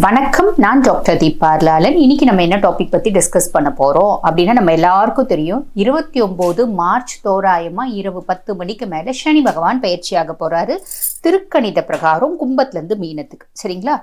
வணக்கம் நான் டாக்டர் தீபார்லாலன் இன்னைக்கு நம்ம என்ன டாபிக் பத்தி டிஸ்கஸ் பண்ண போறோம்? அப்படின்னா நம்ம எல்லாருக்கும் தெரியும் இருபத்தி ஒன்பது மார்ச் தோராயமா இரவு பத்து மணிக்கு மேல சனி பகவான் பயிற்சியாக போறாரு. திருக்கணித பிரகாரம் கும்பத்துல இருந்து மீனத்துக்கு. சரிங்களா?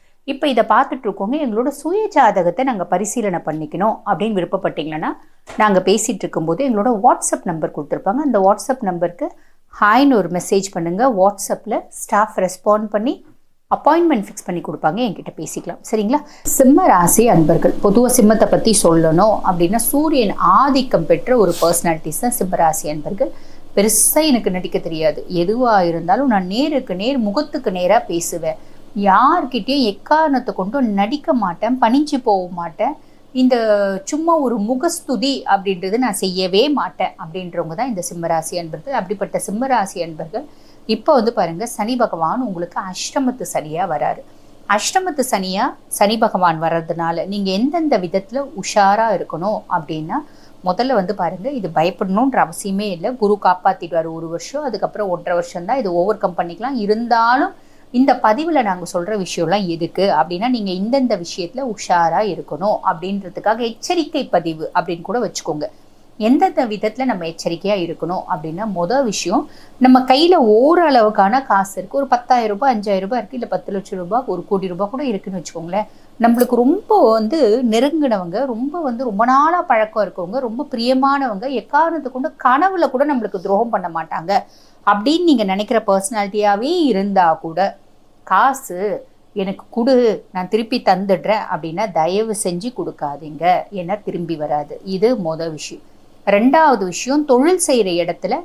இப்போ இதை பார்த்துட்டு இருக்கோங்க எங்களோட சுய ஜாதகத்தை நாங்கள் பரிசீலனை பண்ணிக்கணும் அப்படின்னு விருப்பப்பட்டீங்கன்னா நாங்கள் பேசிகிட்டு இருக்கும்போது எங்களோட வாட்ஸ்அப் நம்பர் கொடுத்துருப்பாங்க. அந்த வாட்ஸ்அப் நம்பருக்கு ஹாய்னு ஒரு மெசேஜ் பண்ணுங்கள் வாட்ஸ்அப்பில் ஸ்டாஃப் ரெஸ்பாண்ட் பண்ணி அப்பாயின்மெண்ட் ஃபிக்ஸ் பண்ணி கொடுப்பாங்க. என்கிட்ட பேசிக்கலாம். சரிங்களா? சிம்ம ராசி அன்பர்கள் பொதுவாக சிம்மத்தை பற்றி சொல்லணும் அப்படின்னா சூரியன் ஆதிக்கம் பெற்ற ஒரு பர்சனாலிட்டிஸ் தான் சிம்ம ராசி அன்பர்கள். பெருசாக எனக்கு நடிக்க தெரியாது. எதுவாக இருந்தாலும் நான் நேருக்கு நேர் முகத்துக்கு நேராக பேசுவேன். யார்கிட்டயும் எக்காரணத்தை கொண்டும் நடிக்க மாட்டேன் பணிஞ்சு போக மாட்டேன். இந்த சும்மா ஒரு முகஸ்துதி அப்படின்றது நான் செய்யவே மாட்டேன் அப்படின்றவங்க தான் இந்த சிம்மராசி அன்பர்கள். அப்படிப்பட்ட சிம்மராசி அன்பர்கள் இப்போ வந்து பாருங்க சனி பகவான் உங்களுக்கு அஷ்டமத்து சனியாக வராரு. அஷ்டமத்து சனியாக சனி பகவான் வர்றதுனால நீங்கள் எந்தெந்த விதத்தில் உஷாராக இருக்கணும் அப்படின்னா முதல்ல வந்து பாருங்கள் இது பயப்படணுன்ற அவசியமே இல்லை. குரு காப்பாத்திடுவார் ஒரு வருஷம் அதுக்கப்புறம் ஒன்றரை வருஷம் தான் இது ஓவர் கம் பண்ணிக்கலாம். இருந்தாலும் இந்த பதிவில் நாங்கள் சொல்கிற விஷயம்லாம் எதுக்கு? அப்படின்னா நீங்கள் இந்தந்த விஷயத்தில் உஷாராக இருக்கணும். அப்படின்றதுக்காக எச்சரிக்கை பதிவு அப்படின்னு கூட வச்சுக்கோங்க. எந்தெந்த விதத்தில் நம்ம எச்சரிக்கையாக இருக்கணும் அப்படின்னா மொதல் விஷயம் நம்ம கையில் ஓரளவுக்கான காசு இருக்குது ஒரு பத்தாயிரம் ரூபாய் அஞ்சாயிரம் ரூபாய் இருக்குது இல்லை பத்து லட்சம் ரூபாய் ஒரு கோடி ரூபாய் கூட இருக்குன்னு வச்சுக்கோங்களேன். நம்மளுக்கு ரொம்ப வந்து நெருங்கினவங்க ரொம்ப வந்து ரொம்ப நாளாக பழக்கம் இருக்கவங்க ரொம்ப பிரியமானவங்க எக்காரணத்துக்கு கொண்டு கனவுல கூட நம்மளுக்கு துரோகம் பண்ண மாட்டாங்க. அப்படின்னு நீங்கள் நினைக்கிற பர்சனாலிட்டியாகவே இருந்தால் கூட காசு எனக்கு கொடு நான் திருப்பி தந்துடுறேன் அப்படின்னா தயவு செஞ்சு கொடுக்காதீங்க. ஏன்னா திரும்பி வராது. இது மொதல் விஷயம். ரெண்டாவது விஷயம் தொழில் செய்கிற இடத்துல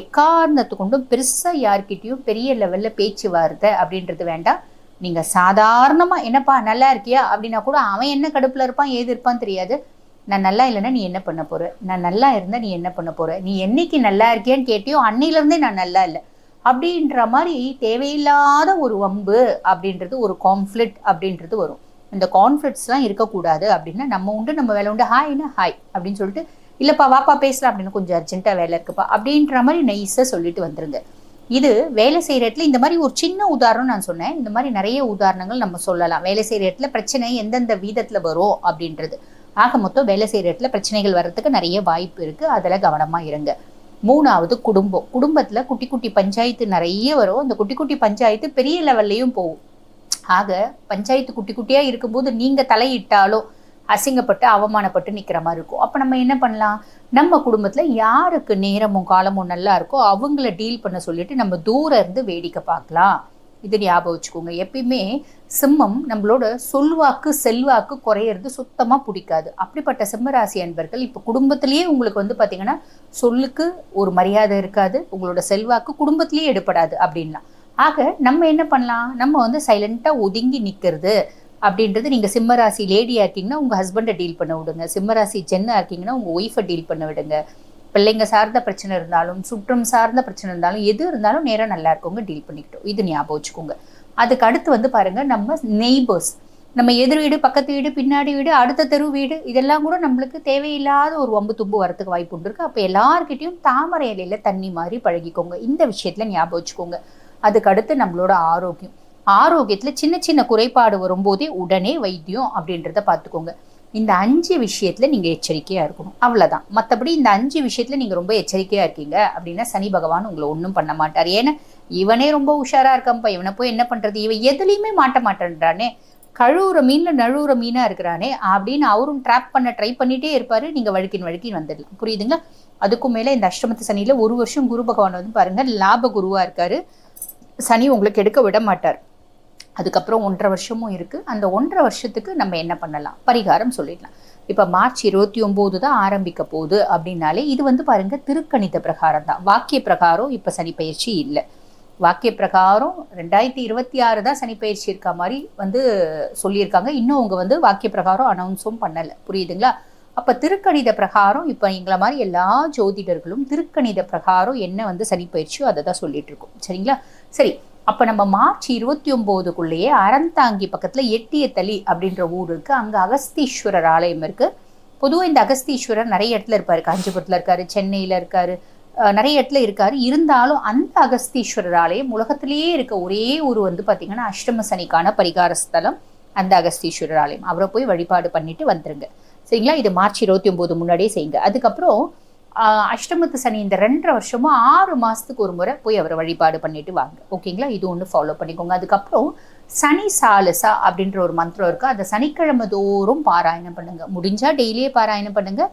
எக்காரணத்து கொண்டும் பெருசாக யார்கிட்டயும் பெரிய லெவலில் பேச்சு வார்த்தை அப்படின்றது வேண்டாம். நீங்கள் சாதாரணமாக என்னப்பா நல்லா இருக்கியா? அப்படின்னா கூட அவன் என்ன கடுப்பில் இருப்பான் ஏது இருப்பான் தெரியாது. நான் நல்லா இல்லைன்னா நீ என்ன பண்ண போகிற நான் நல்லா இருந்தால் நீ என்ன பண்ண போகிற நீ என்னைக்கு நல்லா இருக்கியான்னு கேட்டியோ அன்னையிலேருந்தே நான் நல்லா இல்லை. அப்படின்ற மாதிரி தேவையில்லாத ஒரு வம்பு அப்படின்றது ஒரு கான்ஃப்ளிக்ட் அப்படின்றது வரும். இந்த கான்ஃப்ளிக்ட்ஸ்லாம் இருக்கக்கூடாது அப்படின்னா நம்ம உண்டு நம்ம வேலை உண்டு. ஹாய்னா ஹாய் அப்படின்னு சொல்லிட்டு இல்லைப்பா வாப்பா பேசலாம் அப்படின்னு கொஞ்சம் அர்ஜென்ட்டாக வேலை இருக்குப்பா. அப்படின்ற மாதிரி நைஸாக சொல்லிட்டு வந்துருங்க. இது வேலை செய்கிற இடத்துல இந்த மாதிரி ஒரு சின்ன உதாரணம் நான் சொன்னேன். இந்த மாதிரி நிறைய உதாரணங்கள் நம்ம சொல்லலாம். வேலை செய்கிற இடத்துல பிரச்சனை எந்தெந்த வீதத்தில் வரும் அப்படின்றது. ஆக மொத்தம் வேலை செய்கிற இடத்துல பிரச்சனைகள் வர்றதுக்கு நிறைய வாய்ப்பு இருக்குது அதில் கவனமாக இருங்க. மூணாவது குடும்பம். குடும்பத்தில் குட்டி குட்டி பஞ்சாயத்து நிறைய வரும். அந்த குட்டி குட்டி பஞ்சாயத்து பெரிய லெவல்லையும் போகும். ஆக பஞ்சாயத்து குட்டி குட்டியாக இருக்கும்போது நீங்கள் தலையிட்டாலோ அசிங்கப்பட்டு அவமானப்பட்டு நிற்கிற மாதிரி இருக்கும். அப்போ நம்ம என்ன பண்ணலாம்? நம்ம குடும்பத்தில் யாருக்கு நேரமும் காலமும் நல்லா இருக்கோ அவங்கள டீல் பண்ண சொல்லிட்டு நம்ம தூரம் இருந்து வேடிக்கை பார்க்கலாம். இது ஞாபகம் வச்சுக்கோங்க. எப்பயுமே சிம்மம் நம்மளோட சொல்வாக்கு செல்வாக்கு குறையிறது சுத்தமாக பிடிக்காது. அப்படிப்பட்ட சிம்மராசி அன்பர்கள் இப்போ குடும்பத்திலேயே உங்களுக்கு வந்து பார்த்தீங்கன்னா சொல்லுக்கு ஒரு மரியாதை இருக்காது உங்களோட செல்வாக்கு குடும்பத்திலேயே எடுப்படாது அப்படின்லாம் ஆக நம்ம என்ன பண்ணலாம்? நம்ம வந்து சைலண்ட்டாக ஒதுங்கி நிற்கிறது அப்படின்றது நீங்கள் சிம்மராசி லேடியாக இருக்கீங்கன்னா உங்கள் ஹஸ்பண்டை டீல் பண்ண விடுங்க. சிம்மராசி ஜென்னாக இருக்கீங்கன்னா உங்கள் ஒய்ஃபை டீல் பண்ண விடுங்க. பிள்ளைங்க சார்ந்த பிரச்சனை இருந்தாலும் சுற்றம் சார்ந்த பிரச்சனை இருந்தாலும் எது இருந்தாலும் நேராக நல்லா இருக்கவங்க டீல் பண்ணிக்கிட்டோம். இது ஞாபகம் வச்சுக்கோங்க. அதுக்கு அடுத்து வந்து பாருங்க நம்ம நெய்பர்ஸ் நம்ம எதிர் வீடு பக்கத்து வீடு பின்னாடி வீடு அடுத்த தெரு வீடு இதெல்லாம் கூட நம்மளுக்கு தேவையில்லாத ஒரு வம்பு தும்பு வரத்துக்கு வாய்ப்பு உண்டு இருக்கு. அப்போ எல்லார்கிட்டையும் தாமரை இலையில தண்ணி மாதிரி பழகிக்கோங்க. இந்த விஷயத்துல ஞாபகம் வச்சுக்கோங்க. அதுக்கு அடுத்து நம்மளோட ஆரோக்கியம். ஆரோக்கியத்தில் சின்ன சின்ன குறைபாடு வரும்போதே உடனே வைத்தியம் அப்படின்றத பார்த்துக்கோங்க. இந்த அஞ்சு விஷயத்தில் நீங்கள் எச்சரிக்கையாக இருக்கணும். அவ்வளோதான் மற்றபடி இந்த அஞ்சு விஷயத்தில் நீங்கள் ரொம்ப எச்சரிக்கையாக இருக்கீங்க அப்படின்னா சனி பகவான் உங்களை ஒன்றும் பண்ண மாட்டார். ஏன்னா இவனே ரொம்ப உஷாராக இருக்கான்ப்பா. இவனை போய் என்ன பண்ணுறது இவன் எதுலேயுமே மாட்ட மாட்டேன்றானே. கழுவுற மீனில் நழுவுற மீனாக இருக்கிறானே அப்படின்னு அவரும் ட்ராப் பண்ண ட்ரை பண்ணிகிட்டே இருப்பார். நீங்கள் வழுக்கின் வழுக்கின் வந்துடலாம். புரியுதுங்களா? அதுக்கும் மேலே இந்த அஷ்டமத்து சனியில் ஒரு வருஷம் குரு பகவான் வந்து பாருங்கள் லாப குருவாக இருக்கார். சனி உங்களுக்கு எடுக்க விட மாட்டார். அதுக்கப்புறம் ஒன்றரை வருஷமும் இருக்குது அந்த ஒன்றரை வருஷத்துக்கு நம்ம என்ன பண்ணலாம்? பரிகாரம் சொல்லிடலாம். இப்போ மார்ச் இருபத்தி ஒம்போது தான் ஆரம்பிக்க போகுது அப்படின்னாலே இது வந்து பாருங்கள் திருக்கணித பிரகாரம் தான். வாக்கிய பிரகாரம் இப்போ சனிப்பயிற்சி இல்லை. வாக்கிய பிரகாரம் ரெண்டாயிரத்தி இருபத்தி ஆறு தான் சனிப்பயிற்சி இருக்க மாதிரி வந்து சொல்லியிருக்காங்க. இன்னும் அவங்க வந்து வாக்கிய பிரகாரம் அனௌன்ஸும் பண்ணலை. புரியுதுங்களா? அப்போ திருக்கணித பிரகாரம் இப்போ எங்களை மாதிரி எல்லா ஜோதிடர்களும் திருக்கணித பிரகாரம் என்ன வந்து சனிப்பயிற்சியோ அதை தான் சொல்லிட்டு இருக்கோம். சரிங்களா? சரி அப்போ நம்ம மார்ச் இருபத்தி ஒம்போதுக்குள்ளேயே அறந்தாங்கி பக்கத்தில் எட்டியத்தளி அப்படின்ற ஊர் இருக்குது அங்கே அகஸ்தீஸ்வரர் ஆலயம் இருக்குது பொதுவாக இந்த அகஸ்தீஸ்வரர் நிறைய இடத்துல இருப்பார். காஞ்சிபுரத்தில் இருக்காரு சென்னையில் இருக்காரு. நிறைய இடத்துல இருக்காரு. இருந்தாலும் அந்த அகஸ்தீஸ்வரர் ஆலயம் உலகத்திலேயே இருக்க ஒரே ஊர் வந்து பார்த்தீங்கன்னா அஷ்டம சனிக்கான பரிகார ஸ்தலம் அந்த அகஸ்தீஸ்வரர் ஆலயம். அவரை போய் வழிபாடு பண்ணிட்டு வந்துருங்க. சரிங்களா? இது மார்ச் இருபத்தி ஒம்போது முன்னாடியே செய்யுங்க. அதுக்கப்புறம் அஷ்டமத்து சனி இந்த ரெண்டரை வருஷமும் ஆறு மாசத்துக்கு ஒரு முறை போய் அவரை வழிபாடு பண்ணிட்டு வாங்க. ஓகேங்களா? இது ஒன்று ஃபாலோ பண்ணிக்கோங்க. அதுக்கப்புறம் சனி சாலசா அப்படின்ற ஒரு மந்திரம் இருக்கு. அதை சனிக்கிழமை தோறும் பாராயணம் பண்ணுங்க. முடிஞ்சா டெய்லியே பாராயணம் பண்ணுங்க.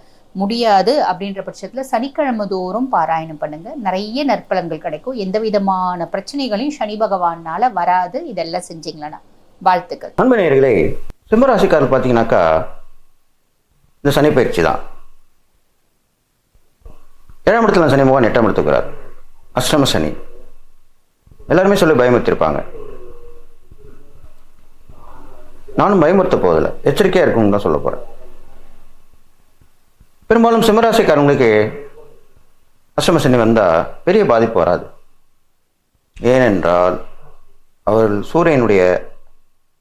முடியாது அப்படின்ற பட்சத்தில் சனிக்கிழமை தோறும் பாராயணம் பண்ணுங்க. நிறைய நற்பலன்கள் கிடைக்கும். எந்த விதமான பிரச்சனைகளையும் சனி பகவானால் வராது. இதெல்லாம் செஞ்சீங்களா? வாழ்த்துக்கள். நண்பர்களே சிம்மராசிக்காரர் பார்த்தீங்கன்னாக்கா இந்த சனி பயிற்சி தான். ஏழாம் இடத்துல சனி பகவான் எட்டாம் இடத்துக்குறார் அஷ்டம சனி. எல்லாருமே சொல்லி பயமுறுத்திருப்பாங்க. நானும் பயமுறுத்த போவதில்லை. எச்சரிக்கையாக இருக்கணும்னு தான் சொல்ல போகிறேன் பெரும்பாலும் சிம்மராசிக்காரங்களுக்கு அஷ்டம சனி வந்தால் பெரிய பாதிப்பு வராது. ஏனென்றால் அவர்கள் சூரியனுடைய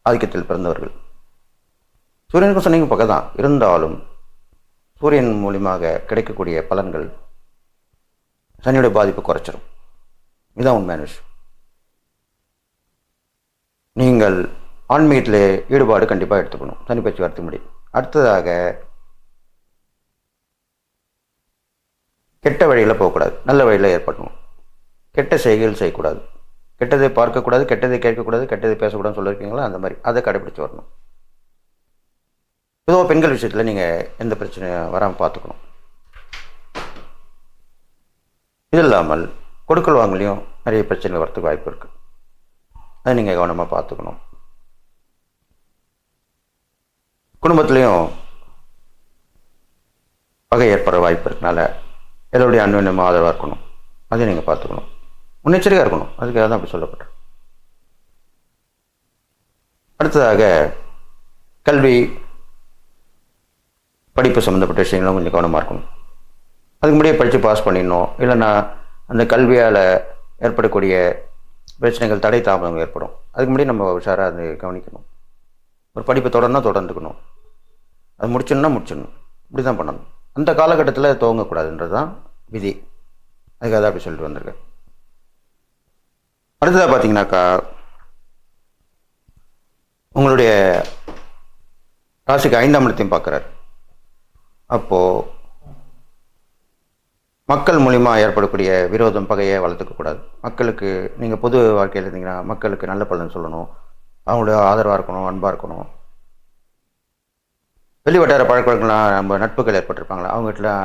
ஆதிக்கத்தில் பிறந்தவர்கள். சூரியனுக்கும் சனிக்கும் பக்கம் தான் இருந்தாலும் சூரியன் மூலியமாக கிடைக்கக்கூடிய பலன்கள் சனியுடைய பாதிப்பை குறைச்சிரும். இதுதான் உண்மையான விஷயம். நீங்கள் ஆன்மீகத்தில் ஈடுபாடு கண்டிப்பாக எடுத்துக்கணும். சனி பயிற்சி வரத்துக்கு முடியும் அடுத்ததாக கெட்ட வழியில் போகக்கூடாது. நல்ல வழியில் ஏற்படணும். கெட்ட செய்கைகள் செய்யக்கூடாது. கெட்டதை பார்க்கக்கூடாது கெட்டதை கேட்கக்கூடாது கெட்டதை பேசக்கூடாதுன்னு சொல்லியிருக்கீங்களா அந்த மாதிரி. அதை கடைபிடிச்சு வரணும். பொதுவாக பெண்கள் விஷயத்தில் நீங்கள் எந்த பிரச்சனையும் வராமல் பார்த்துக்கணும். இது இல்லாமல் கொடுக்கல் வாங்கலையும் நிறைய பிரச்சனைகள் வரத்துக்கு வாய்ப்பு இருக்குது அதை நீங்கள் கவனமாக பார்த்துக்கணும். குடும்பத்துலேயும் பகை ஏற்பட வாய்ப்பு இருக்கனால எல்லோருடைய அன்வயமாக ஆதரவாக இருக்கணும். அதையும் நீங்கள் பார்த்துக்கணும். முன்னெச்சரிக்கையாக இருக்கணும். அதுக்காக தான் அப்படி சொல்லப்பட்டேன் அடுத்ததாக கல்வி படிப்பு சம்மந்தப்பட்ட விஷயங்களும் கொஞ்சம் கவனமாக இருக்கணும். அதுக்கு முன்னாடியே படித்து பாஸ் பண்ணிடணும். இல்லைன்னா அந்த கல்வியால் ஏற்படக்கூடிய பிரச்சனைகள் தடை தாமதம் ஏற்படும். அதுக்கு முன்னாடி நம்ம உஷாராக அது கவனிக்கணும். ஒரு படிப்பை தொடர்னா தொடர்ந்துக்கணும். அது முடிச்சணும்னா முடிச்சிடணும். இப்படி தான் பண்ணணும். அந்த காலகட்டத்தில் துவங்கக்கூடாதுன்றது தான் விதி. அதுக்காக தான் அப்படி சொல்லிட்டு வந்திருக்கேன். அடுத்ததாக பார்த்தீங்கன்னாக்கா உங்களுடைய ராசிக்கு ஐந்தாம் இடத்தையும் பார்க்குறாரு. அப்போது மக்கள் மூலிமா ஏற்படக்கூடிய விரோதம் பகையை வளர்த்துக்கக்கூடாது மக்களுக்கு நீங்கள் பொது வாழ்க்கையில் இருந்தீங்கன்னா மக்களுக்கு நல்ல பலன் சொல்லணும். அவங்களோட ஆதரவாக இருக்கணும் அன்பாக இருக்கணும். வெளிவட்டார வட்டார நம்ம நட்புகள் ஏற்பட்டிருப்பாங்களா? அவங்ககிட்டலாம்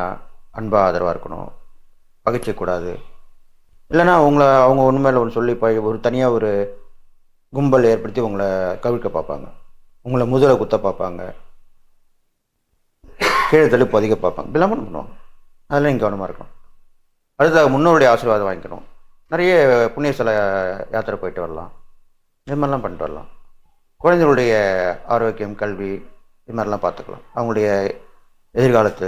அன்பாக ஆதரவாக இருக்கணும். பகைச்சிக்கூடாது இல்லைன்னா அவங்கள அவங்க உண்மையில் ஒன்று சொல்லி ப ஒரு தனியாக ஒரு கும்பல் ஏற்படுத்தி உங்களை கவிழ்க்க பார்ப்பாங்க. உங்களை முதல குத்த பார்ப்பாங்க. கீழே தள்ளி பதிக்க பார்ப்பாங்க. இப்படிலாம் பண்ணுவாங்க. அதெல்லாம் நீங்கள் கவனமாக இருக்கணும். அடுத்ததாக முன்னோருடைய ஆசீர்வாதம் வாங்கிக்கணும். நிறைய புண்ணிய யாத்திரை போயிட்டு வரலாம். இது மாதிரிலாம் பண்ணிட்டு வரலாம். குழந்தைகளுடைய ஆரோக்கியம் கல்வி இது மாதிரிலாம் பார்த்துக்கலாம். அவங்களுடைய எதிர்காலத்து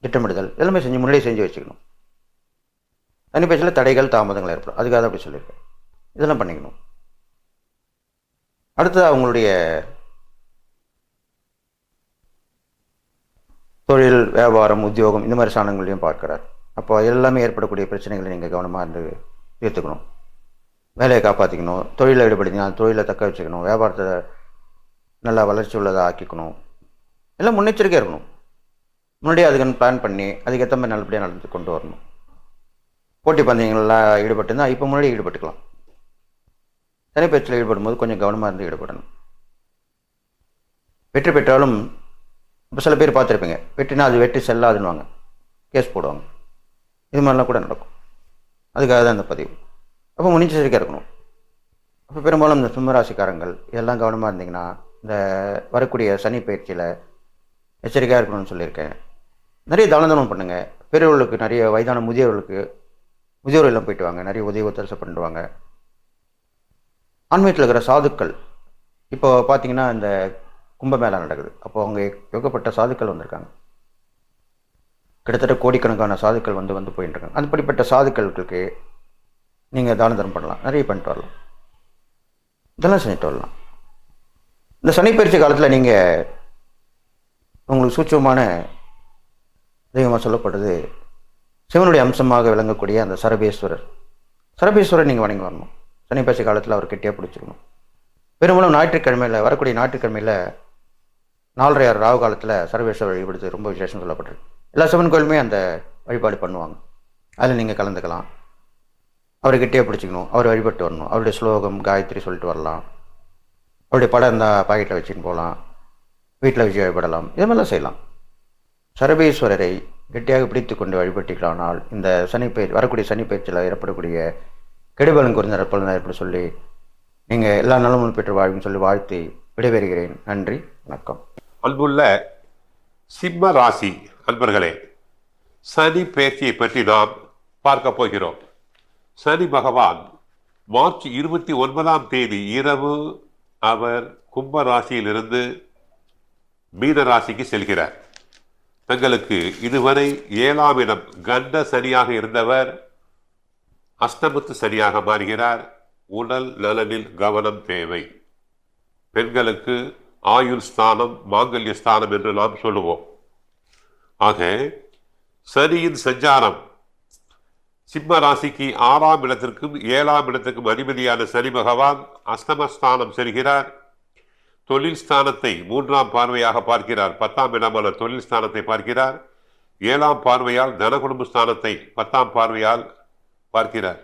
திட்டமிடுதல் எல்லாமே செஞ்சு முன்னாடியே செஞ்சு வச்சுக்கணும். தனி பேச்சில் தடைகள் தாமதங்கள் ஏற்படும். அதுக்காக தான் அப்படி சொல்லியிருக்கேன். இதெல்லாம் பண்ணிக்கணும். அடுத்தது அவங்களுடைய தொழில் வியாபாரம் உத்தியோகம் இந்த மாதிரி சாணங்களையும் பார்க்குறார். அப்போ எல்லாமே ஏற்படக்கூடிய பிரச்சனைகளை நீங்கள் கவனமாக இருந்து தீர்த்துக்கணும் வேலையை காப்பாற்றிக்கணும் தொழிலை ஈடுபடுத்தினா தொழிலை தக்க வச்சுக்கணும் வியாபாரத்தை நல்லா வளர்ச்சி உள்ளதாக ஆக்கிக்கணும். எல்லாம் முன்னெச்சரிக்கையாக இருக்கணும். முன்னாடியே அதுக்கு பிளான் பண்ணி அதுக்கேற்ற மாதிரி நல்லபடியாக நடந்து கொண்டு வரணும். போட்டி பந்தயங்கள்லாம் ஈடுபட்டுருந்தா இப்போ முன்னாடி ஈடுபட்டுக்கலாம். தனிப்பயிற்சியில் ஈடுபடும் போது கொஞ்சம் கவனமாக இருந்து ஈடுபடணும். வெற்றி பெற்றாலும் இப்போ சில பேர் பார்த்துருப்பீங்க வெற்றினா அது வெற்றி செல்லாதுன்னுவாங்க. கேஸ் போடுவாங்க. இது மாதிரிலாம் கூட நடக்கும். அதுக்காக தான் இந்த பதிவு. அப்போ முன்னெச்சரிக்கையாக இருக்கணும். அப்போ பெரும்பாலும் இந்த சிம்மராசிக்காரங்கள் இதெல்லாம் கவனமாக இருந்தீங்கன்னா இந்த வரக்கூடிய சனி பயிற்சியில் எச்சரிக்கையாக இருக்கணும்னு சொல்லியிருக்கேன். நிறைய தான பண்ணுங்கள் பெரியவர்களுக்கு நிறைய வயதான முதியவர்களுக்கு முதியோர் எல்லாம் போயிட்டு வாங்க. நிறைய உதவி ஒத்தரசை பண்ணிட்டு ஆன்மீகத்தில் இருக்கிற சாதுக்கள் இப்போ பார்த்தீங்கன்னா இந்த கும்பமேளா நடக்குது. அப்போ அவங்க யோகப்பட்ட சாதுக்கள் வந்திருக்காங்க. கிட்டத்தட்ட கோடிக்கணக்கான சாதுக்கள் வந்து வந்து போயிட்டு இருக்காங்க அப்படிப்பட்ட சாதுக்களுக்கு நீங்கள் தான தரம் பண்ணலாம். நிறைய பண்ணிட்டு வரலாம். இதெல்லாம் செஞ்சுட்டு வரலாம். இந்த சனிப்பயிற்சி காலத்தில் நீங்கள் உங்களுக்கு சூட்சமான தெய்வமாக சொல்லப்படுறது சிவனுடைய அம்சமாக விளங்கக்கூடிய அந்த சரபேஸ்வரர். சரபேஸ்வரர் நீங்கள் வணங்கி வரணும். சனிப்பயிற்சி காலத்தில் அவர் கெட்டியாக பிடிச்சிக்கணும் பெரும்பாலும் ஞாயிற்றுக்கிழமையில் வரக்கூடிய ஞாயிற்றுக்கிழமையில் நாலரை ஆறு ராவு காலத்தில் சர்வேஸ்வரர் வழிபடுத்து ரொம்ப விசேஷம் சொல்லப்பட்டிருக்கு. எல்லா சிவன் கோயிலுமே அந்த வழிபாடு பண்ணுவாங்க. அதில் நீங்கள் கலந்துக்கலாம். அவரை பிடிச்சிக்கணும். அவர் வழிபட்டு வரணும். அவருடைய ஸ்லோகம் காயத்ரி சொல்லிட்டு வரலாம். அவருடைய படம் இருந்தால் பாக்கெட்டில் வச்சுன்னு போகலாம். வீட்டில் வச்சு வழிபடலாம். இது மாதிரிலாம் செய்யலாம். சரபீஸ்வரரை கெட்டியாக பிடித்து கொண்டு வழிபட்டிக்கலானால் இந்த சனிப்பயிற்சி வரக்கூடிய சனிப்பயிற்சியில் ஏற்படக்கூடிய கெடுபலன் குறைந்த நற்பலன் ஏற்பட சொல்லி நீங்கள் எல்லா நலமும் பெற்று வாழ்வுன்னு சொல்லி வாழ்த்து விடைபெறுகிறேன். நன்றி. வணக்கம். அன்புள்ள சிம்ம ராசி. அன்பர்களே சனி பேச்சியை பற்றி நாம் பார்க்க போகிறோம். சனி பகவான் மார்ச் இருபத்தி ஒன்பதாம் தேதி இரவு அவர் கும்ப ராசியிலிருந்து மீன ராசிக்கு செல்கிறார். தங்களுக்கு இதுவரை ஏழாம் இடம் கண்ட சனியாக இருந்தவர் அஷ்டமத்து சனியாக மாறுகிறார். உடல் நலனில் கவனம் தேவை. பெண்களுக்கு ஆயுள் ஸ்தானம் மாங்கல்ய ஸ்தானம் என்று நாம் சொல்லுவோம். ஆக சனியின் சஞ்சாரம். சிம்ம ராசிக்கு ஆறாம் இடத்திற்கும் ஏழாம் இடத்திற்கும் அதிபதியான சனி பகவான் அஸ்தமஸ்தானம் செல்கிறார். தொழில் ஸ்தானத்தை மூன்றாம் பார்வையாக பார்க்கிறார். பத்தாம் இடமான தொழில் ஸ்தானத்தை பார்க்கிறார். ஏழாம் பார்வையால் தனகுடும்ப ஸ்தானத்தை பத்தாம் பார்வையால் பார்க்கிறார்.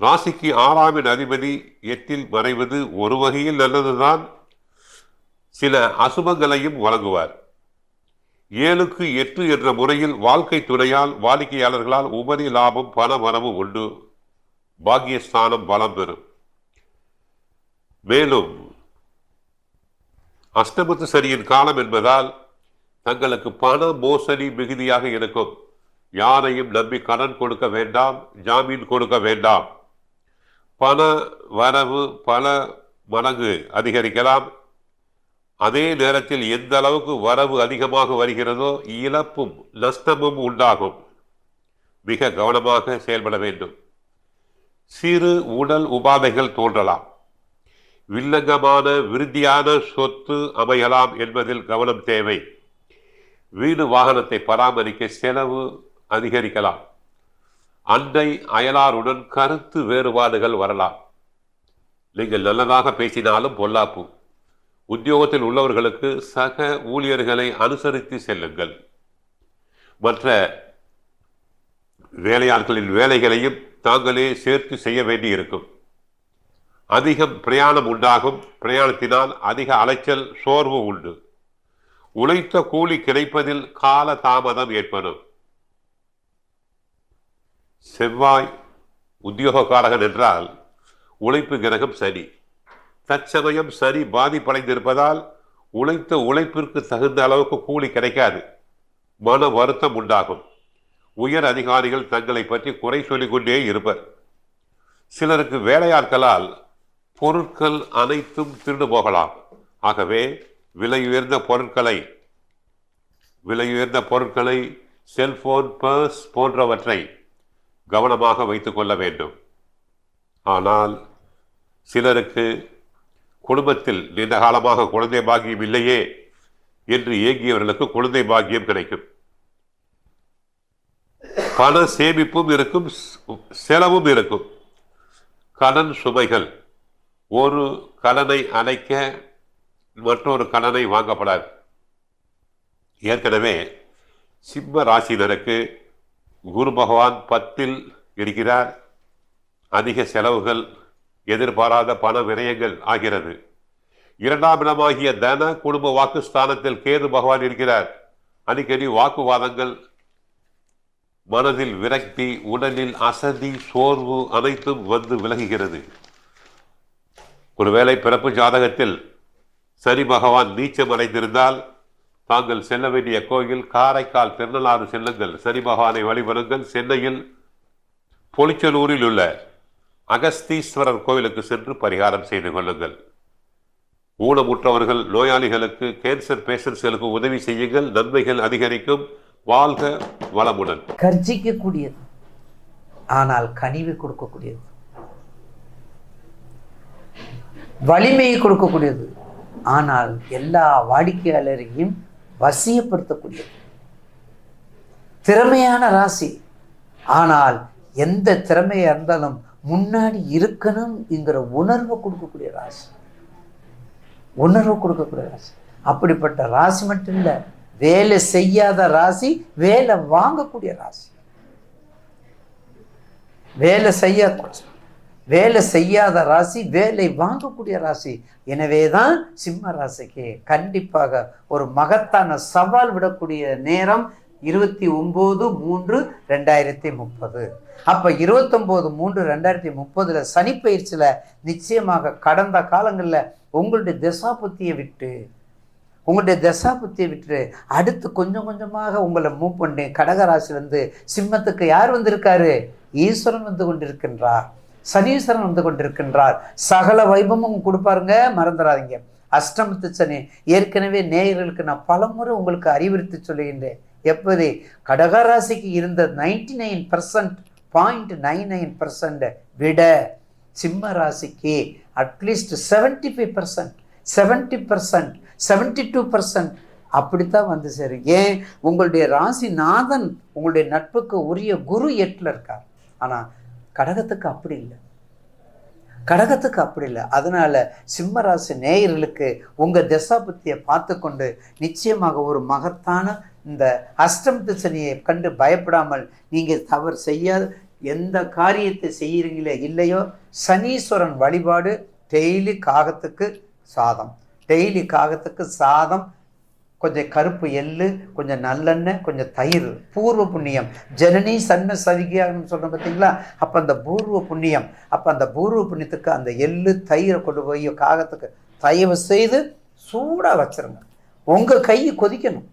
ராசிக்கு ஆறாமின் அதிபதி எட்டில் மறைவது ஒரு வகையில் நல்லதுதான். சில அசுபங்களையும் வழங்குவார். ஏழுக்கு எட்டு என்ற முறையில் வாழ்க்கை துணையால் வாடிக்கையாளர்களால் உபரி லாபம் பண வரவு உண்டு. பாக்கியஸ்தானம் பலம் பெறும். மேலும் அஷ்டமத்து சரியின் காலம் என்பதால் தங்களுக்கு பண மோசடி மிகுதியாக இருக்கும். யாரையும் நம்பி கடன் கொடுக்க வேண்டாம் ஜாமீன் கொடுக்க வேண்டாம். பண வரவு பல மடங்கு அதிகரிக்கலாம். அதே நேரத்தில் எந்த அளவுக்கு வரவு அதிகமாக வருகிறதோ இழப்பும் நஷ்டமும் உண்டாகும். மிக கவனமாக செயல்பட வேண்டும். சிறு உடல் உபாதைகள் தோன்றலாம். வில்லங்கமான விருத்தியான சொத்து அமையலாம் என்பதில் கவனம் தேவை. வீடு வாகனத்தை பராமரிக்க செலவு அதிகரிக்கலாம். அண்டை அயலாருடன் கருத்து வேறுபாடுகள் வரலாம். நீங்கள் நல்லதாக பேசினாலும் பொல்லாப்பு. உத்தியோகத்தில் உள்ளவர்களுக்கு சக ஊழியர்களை அனுசரித்து செல்லுங்கள். மற்ற வேலையாட்களின் வேலைகளையும் தாங்களே சேர்த்து செய்ய வேண்டி இருக்கும் அதிகம் பிரயாணம் உண்டாகும். பிரயாணத்தினால் அதிக அலைச்சல் சோர்வு உண்டு. உழைத்த கூலி கிடைப்பதில் கால தாமதம் ஏற்படும். செவ்வாய் உத்தியோகக்காரகன் என்றால் உழைப்பு கிரகம் சனி. தற்சமயம் சரி பாதிப்படைந்திருப்பதால் உழைத்த உழைப்பிற்கு தகுந்த அளவுக்கு கூலி கிடைக்காது. மன வருத்தம் உண்டாகும். உயர் அதிகாரிகள் தங்களை பற்றி குறை சொல்லிக்கொண்டே இருப்பர். சிலருக்கு வேலையாட்களால் பொருட்கள் அனைத்தும் திருடு போகலாம். ஆகவே விலை உயர்ந்த பொருட்களை விலை உயர்ந்த பொருட்களை செல்போன் பர்ஸ் போன்றவற்றை கவனமாக வைத்துக்கொள்ள வேண்டும். ஆனால் சிலருக்கு குடும்பத்தில் நீண்ட காலமாக குழந்தை பாக்கியம் இல்லையே என்று இயங்கியவர்களுக்கு குழந்தை பாக்கியம் கிடைக்கும். பண சேமிப்பும் இருக்கும் செலவும் இருக்கும். கடன் சுமைகள். ஒரு கடனை அணைக்க மற்றொரு கடனை வாங்கப்படாது. ஏற்கனவே சிம்ம ராசினருக்கு குரு பகவான் பத்தில் இருக்கிறார். அதிக செலவுகள் எதிர்பாராத பண விரயங்கள் ஆகிறது. இரண்டாம் இடமாகிய தன குடும்ப வாக்குஸ்தானத்தில் கேது பகவான் இருக்கிறார். அடிக்கடி வாக்குவாதங்கள் மனதில் விரக்தி உடலில் அசதி சோர்வு அனைத்தும் வந்து விலகுகிறது. ஒருவேளை பிறப்பு ஜாதகத்தில் சனி பகவான் நீச்சம் அடைந்திருந்தால் தாங்கள் செல்ல வேண்டிய கோயில் காரைக்கால் திருநள்ளாறு செல்லுங்கள். சனி பகவானை வழிபடுங்கள். சென்னையில் பொலிச்சலூரில் உள்ள அகஸ்தீஸ்வரர் கோவிலுக்கு சென்று பரிகாரம் செய்து கொள்ளுங்கள். ஊனமுற்றவர்கள் நோயாளிகளுக்கு கேன்சர் பேஷண்ட்ஸ்களுக்கு உதவி செய்யுங்கள். நன்மைகள் அதிகரிக்கும். வாழ்க வளமுடன். கர்ஜிக்கக்கூடியது. ஆனால் கனிவு கொடுக்கக்கூடியது. வலிமையை கொடுக்கக்கூடியது. ஆனால் எல்லா வாடிக்கையாளரையும் வசியப்படுத்தக்கூடியது. திறமையான ராசி. ஆனால் எந்த திறமையாக இருந்தாலும் முன்னாடி இருக்கணும்ங்கிற உணர்வை கொடுக்கக்கூடிய ராசி. உணர்வு கொடுக்கக்கூடிய ராசி. அப்படிப்பட்ட ராசி மட்டும் இல்லை வேலை செய்யாத ராசி வேலை வாங்கக்கூடிய ராசி. வேலை செய்ய வேலை செய்யாத ராசி வேலை வாங்கக்கூடிய ராசி. எனவே தான் சிம்ம ராசிக்கு கண்டிப்பாக ஒரு மகத்தான சவால் விடக்கூடிய நேரம் இருபத்தி ஒம்பது மூன்று ரெண்டாயிரத்தி முப்பது. அப்போ இருபத்தொம்போது மூன்று ரெண்டாயிரத்தி முப்பதில் சனிப்பயிற்சியில் நிச்சயமாக கடந்த காலங்களில் உங்களுடைய திசாபுத்தியை விட்டு உங்களுடைய தசாபுத்தியை விட்டு அடுத்து கொஞ்சம் கொஞ்சமாக உங்களை மூவ் பண்ணி கடகராசிலேருந்து சிம்மத்துக்கு யார் வந்திருக்காரு? ஈஸ்வரன் வந்து கொண்டிருக்கின்றார். சனீஸ்வரன் வந்து கொண்டிருக்கின்றார். சகல வைபவமும் கொடுப்பாருங்க மறந்துடாதீங்க. அஷ்டமத்து சனி. ஏற்கனவே நேயர்களுக்கு நான் பலமுறை உங்களுக்கு அறிவுறுத்தி சொல்லுகின்றேன். எப்படி? கடகராசிக்கு இருந்த ninety nine percent point nine nine பர்சன்ட்டை விட சிம்ம ராசிக்கு at least seventy five percent seventy percent seventy two percent அப்படித்தான் வந்து சேரும். ஏன்? உங்களுடைய ராசி நாதன் உங்களுடைய நட்புக்கு உரிய குரு எட்டில் இருக்கார். ஆனால் கடகத்துக்கு அப்படி இல்லை. கடகத்துக்கு அப்படி இல்லை. அதனால் சிம்ம ராசி நேயர்களுக்கு உங்கள் தசாபத்தியை பார்த்து கொண்டு நிச்சயமாக ஒரு மகத்தான இந்த அஷ்டம் சனியை கண்டு பயப்படாமல் நீங்கள் தவறு செய்யாத எந்த காரியத்தை செய்கிறீங்களே இல்லையோ சனீஸ்வரன் வழிபாடு டெய்லி காகத்துக்கு சாதம். டெய்லி காகத்துக்கு சாதம் கொஞ்சம் கருப்பு எள்ளு கொஞ்சம் நல்லெண்ணெய் கொஞ்சம் தயிர் பூர்வ புண்ணியம். ஜனனி சன்ன சதிகையாகனு சொல்கிறோம் பார்த்தீங்களா? அப்போ அந்த பூர்வ புண்ணியம் அப்போ அந்த பூர்வ புண்ணியத்துக்கு அந்த எள்ளு தயிரை கொண்டு போய் காகத்துக்கு தயவு செய்து சூடாக வச்சிருங்க. உங்கள் கை கொதிக்கணும்.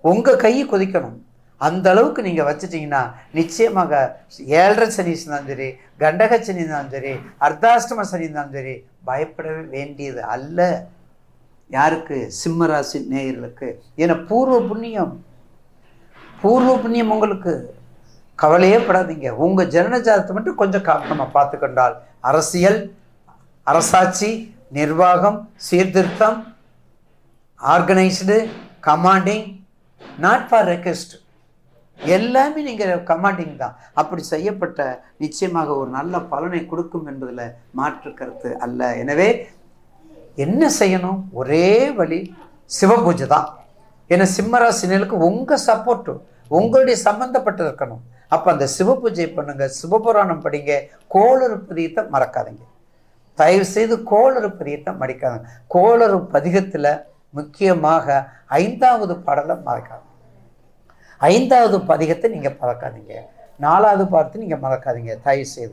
உங்கள் கை கொதிக்கணும். அந்த அளவுக்கு நீங்கள் வச்சிட்டிங்கன்னா நிச்சயமாக ஏழரை சனி இருந்தாலும் சரி கண்டக சனி இருந்தாலும் சரி அர்த்தாஷ்டம சனி இருந்தாலும் சரி பயப்படவே வேண்டியது அல்ல. யாருக்கு? சிம்மராசி நேயர்களுக்கு. ஏன்னா பூர்வ புண்ணியம். பூர்வ புண்ணியம் உங்களுக்கு. கவலையே படாதீங்க. உங்கள் ஜனனஜாதத்தை மட்டும் கொஞ்சம் கவனமாக பார்த்துக்கொண்டால் அரசியல் அரசாட்சி நிர்வாகம் சீர்திருத்தம் organised commanding not for request எல்லாமே நீங்கள் கமாண்டிங் தான். அப்படி செய்யப்பட்ட நிச்சயமாக ஒரு நல்ல பலனை கொடுக்கும் என்பதில் மாற்று கருத்து அல்ல. எனவே என்ன செய்யணும்? ஒரே வழி சிவபூஜை தான். ஏன்னா சிம்மராசினருக்கு உங்கள் சப்போர்ட்டு உங்களுடைய சம்மந்தப்பட்டு இருக்கணும். அப்போ அந்த சிவபூஜை பண்ணுங்க சிவபுராணம் படிங்க கோளறு பதியத்தை மறக்காதீங்க. தயவு செய்து கோளறு பதியத்தை மடிக்காதுங்க கோளறு பதிகத்தில் முக்கியமாக ஐந்தாவது பாடலை மறக்காதீங்க. ஐந்தாவது பதிகத்தை நீங்கள் பறக்காதீங்க நாலாவது பார்த்து நீங்கள் மறக்காதீங்க. தயவு செய்து